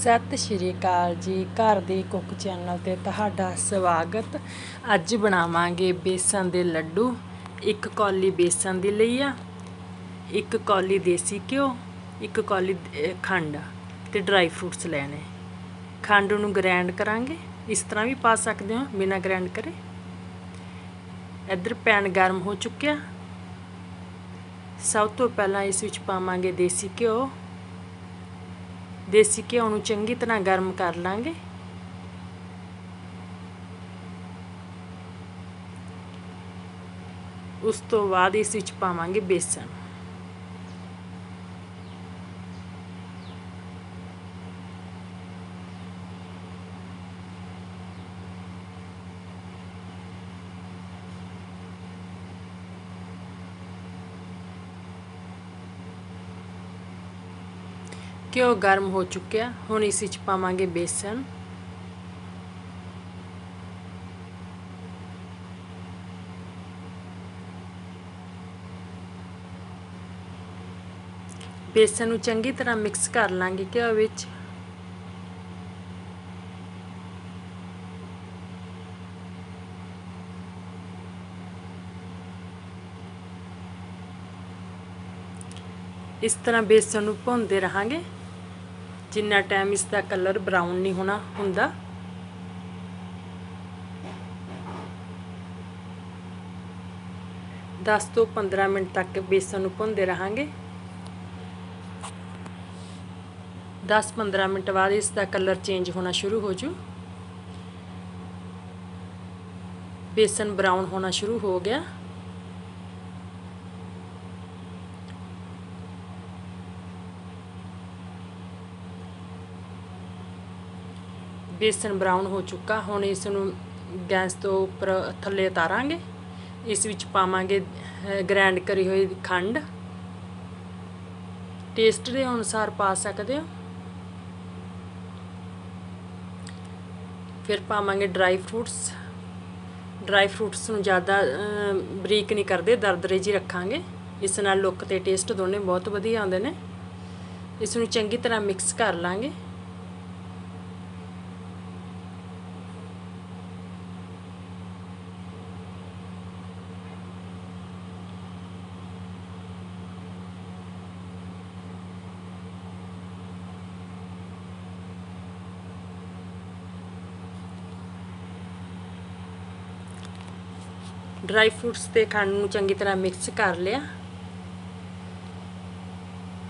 ਸਤਿ ਸ਼੍ਰੀ ਅਕਾਲ ਜੀ, ਘਰ ਦੇ ਕੁੱਕ ਚੈਨਲ ਤੇ ਤੁਹਾਡਾ ਸਵਾਗਤ। ਅੱਜ ਬਣਾਵਾਂਗੇ ਬੇਸਨ ਦੇ ਲੱਡੂ। ਇੱਕ ਕੌਲੀ ਬੇਸਨ ਦੀ ਲਈ ਆ, ਇੱਕ ਕੌਲੀ ਦੇਸੀ ਘਿਓ, ਇੱਕ ਕੌਲੀ ਖੰਡ ਤੇ ਡਰਾਈ ਫਰੂਟਸ ਲੈਣੇ। ਖੰਡ ਨੂੰ ਗ੍ਰਾਈਂਡ ਕਰਾਂਗੇ। ਇਸ ਤਰ੍ਹਾਂ ਵੀ ਪਾ ਸਕਦੇ ਹੋ, ਬਿਨਾਂ ਗ੍ਰਾਈਂਡ ਕਰੇ। ਇੱਧਰ ਪੈਨ ਗਰਮ ਹੋ ਚੁੱਕਿਆ। ਸਭ ਤੋਂ ਪਹਿਲਾਂ ਇਸ ਵਿੱਚ ਪਾਵਾਂਗੇ ਦੇਸੀ ਘਿਓ। ਦੇਸੀ ਘਿਓ ਨੂੰ ਚੰਗੀ ਤਰ੍ਹਾਂ ਗਰਮ ਕਰ ਲਾਂਗੇ। ਉਸ ਤੋਂ ਬਾਅਦ ਇਸ ਵਿੱਚ ਪਾਵਾਂਗੇ ਬੇਸਣ। ਘਿਓ ਗਰਮ ਹੋ ਚੁੱਕਿਆ? ਹੁਣ ਇਸ ਵਿੱਚ ਪਾਵਾਂਗੇ ਬੇਸਨ। ਬੇਸਨ ਨੂੰ ਚੰਗੀ ਤਰ੍ਹਾਂ ਮਿਕਸ ਕਰ ਲਾਂਗੇ ਘਿਓ ਵਿੱਚ। ਇਸ ਤਰ੍ਹਾਂ ਬੇਸਨ ਨੂੰ ਭੁੰਨਦੇ ਰਹਾਂਗੇ। ਜਿੰਨਾ ਟਾਈਮ ਇਸ ਦਾ ਕਲਰ ਬਰਾਊਨ ਨਹੀਂ ਹੋਣਾ ਹੁੰਦਾ। ਦਸ ਤੋਂ 15 ਮਿੰਟ ਤੱਕ ਬੇਸਨ ਨੂੰ ਭੁੰਨਦੇ ਰਹਾਂਗੇ। 10-15 ਮਿੰਟ ਬਾਅਦ ਇਸ ਦਾ ਕਲਰ ਚੇਂਜ ਹੋਣਾ ਸ਼ੁਰੂ ਹੋ ਜੂ। ਬੇਸਨ ਬਰਾਊਨ ਹੋਣਾ ਸ਼ੁਰੂ ਹੋ ਗਿਆ। ਬੇਸਨ ਬਰਾਊਨ ਹੋ ਚੁੱਕਾ। ਹੁਣ ਇਸ ਨੂੰ ਗੈਸ ਤੋਂ ਉੱਪਰ ਥੱਲੇ ਉਤਾਰਾਂਗੇ। ਇਸ ਵਿੱਚ ਪਾਵਾਂਗੇ ਗ੍ਰੈਂਡ ਕਰੀ ਹੋਈ ਖੰਡ। ਟੇਸਟ ਦੇ ਅਨੁਸਾਰ ਪਾ ਸਕਦੇ ਹੋ। ਫਿਰ ਪਾਵਾਂਗੇ ਡਰਾਈ ਫਰੂਟਸ। ਡਰਾਈ ਫਰੂਟਸ ਨੂੰ ਜ਼ਿਆਦਾ ਬਰੀਕ ਨਹੀਂ ਕਰਦੇ ਦਰਦਰੇ ਜੀ ਰੱਖਾਂਗੇ। ਇਸ ਨਾਲ ਲੁੱਕ ਤੇ ਟੇਸਟ ਦੋਨੇ ਬਹੁਤ ਵਧੀਆ ਆਉਂਦੇ ਨੇ। ਇਸ ਨੂੰ ਚੰਗੀ ਤਰ੍ਹਾਂ ਮਿਕਸ ਕਰ ਲਾਂਗੇ। ਡਰਾਈ ਫਰੂਟਸ ਤੇ ਖੰਡ ਨੂੰ ਚੰਗੀ ਤਰ੍ਹਾਂ ਮਿਕਸ ਕਰ ਲਿਆ।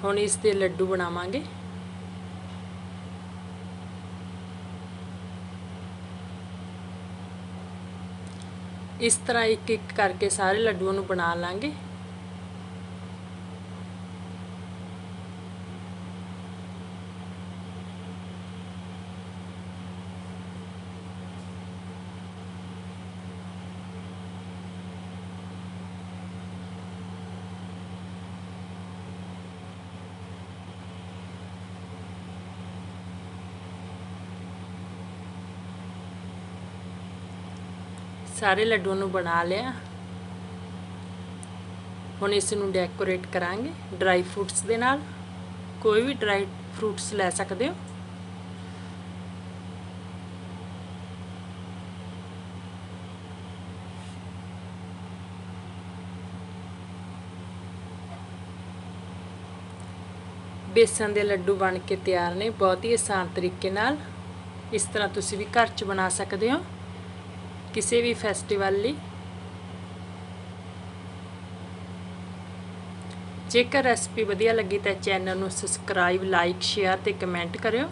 ਹੁਣ ਇਸ ਦੇ ਲੱਡੂ ਬਣਾਵਾਂਗੇ। ਇਸ ਤਰ੍ਹਾਂ ਇੱਕ ਇੱਕ ਕਰਕੇ ਸਾਰੇ ਲੱਡੂਆਂ ਨੂੰ ਬਣਾ ਲਾਂਗੇ। ਸਾਰੇ ਲੱਡੂਆਂ ਨੂੰ ਬਣਾ ਲਿਆ। ਹੁਣ ਇਸ ਨੂੰ ਡੈਕੋਰੇਟ ਕਰਾਂਗੇ ਡਰਾਈ ਫਰੂਟਸ ਦੇ ਨਾਲ। ਕੋਈ ਵੀ ਡਰਾਈ ਫਰੂਟਸ ਲੈ ਸਕਦੇ ਹੋ। ਬੇਸਨ ਦੇ ਲੱਡੂ ਬਣ ਕੇ ਤਿਆਰ ਨੇ, ਬਹੁਤ ਹੀ ਆਸਾਨ ਤਰੀਕੇ ਨਾਲ। ਇਸ ਤਰ੍ਹਾਂ ਤੁਸੀਂ ਵੀ ਘਰ 'ਚ ਬਣਾ ਸਕਦੇ ਹੋ। ਕਿਸੇ ਵੀ ਫੈਸਟੀਵਲ ਲਈ। ਜੇਕਰ ਰੈਸਪੀ ਵਧੀਆ ਲੱਗੀ ਤਾਂ ਚੈਨਲ ਨੂੰ ਸਬਸਕ੍ਰਾਈਬ ਲਾਈਕ ਸ਼ੇਅਰ ਤੇ ਕਮੈਂਟ ਕਰਿਓ।